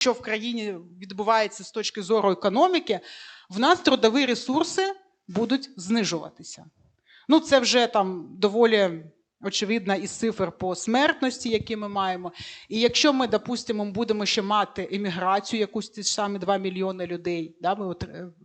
що в країні відбувається з точки зору економіки, в нас трудові ресурси будуть знижуватися. Ну, це вже там доволі очевидно із цифр по смертності, які ми маємо. І якщо ми, допустимо, будемо ще мати еміграцію, якусь ті ж самі 2 мільйони людей, да, ми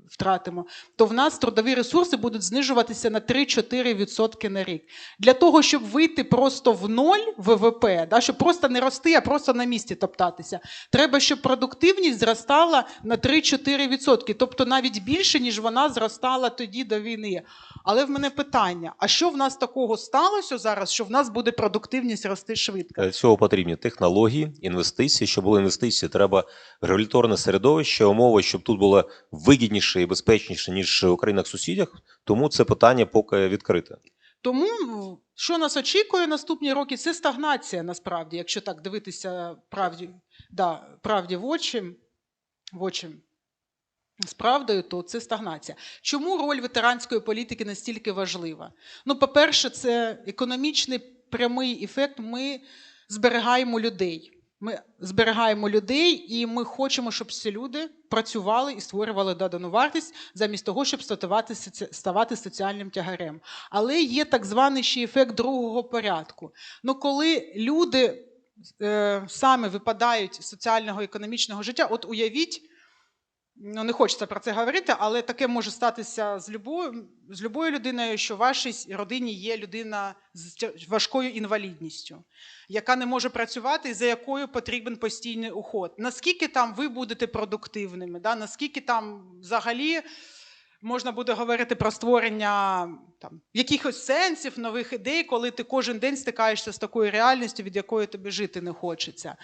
втратимо, то в нас трудові ресурси будуть знижуватися на 3-4% на рік. Для того, щоб вийти просто в ноль ВВП, да, щоб просто не рости, а просто на місці топтатися, треба, щоб продуктивність зростала на 3-4%, тобто навіть більше, ніж вона зростала тоді до війни. Але в мене питання: а що в нас такого сталося зараз, що в нас буде продуктивність рости швидко? Для цього потрібні технології, інвестиції. Щоб були інвестиції, треба регуляторне середовище, умови, щоб тут було вигідніше і безпечніше, ніж у країнах-сусідях. Тому це питання поки відкрите. Тому що нас очікує наступні роки, це стагнація насправді, якщо так дивитися правді, да, правді в очі, в очі з правдою, то це стагнація. Чому роль ветеранської політики настільки важлива? Ну, по-перше, це економічний прямий ефект. Ми зберігаємо людей. Ми зберігаємо людей, і ми хочемо, щоб ці люди працювали і створювали додану вартість замість того, щоб ставати, соціальним тягарем. Але є так званий ще ефект другого порядку. Ну, коли люди е, саме випадають з соціального економічного життя, от уявіть, ну не хочеться про це говорити, але таке може статися з любою, з любою людиною, що в вашій родині є людина з важкою інвалідністю, яка не може працювати і за якою потрібен постійний уход. Наскільки там ви будете продуктивними? Да? Наскільки там взагалі можна буде говорити про створення там, якихось сенсів, нових ідей, коли ти кожен день стикаєшся з такою реальністю, від якої тобі жити не хочеться.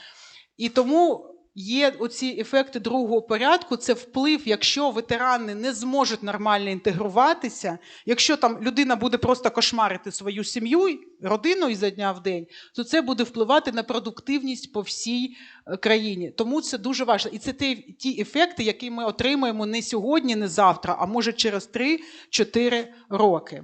І тому є оці ефекти другого порядку. Це вплив, якщо ветерани не зможуть нормально інтегруватися, якщо там людина буде просто кошмарити свою сім'ю, родину ізо дня в день, то це буде впливати на продуктивність по всій е, країні. Тому це дуже важливо. І це ті, ті ефекти, які ми отримаємо не сьогодні, не завтра, а може через 3-4 роки.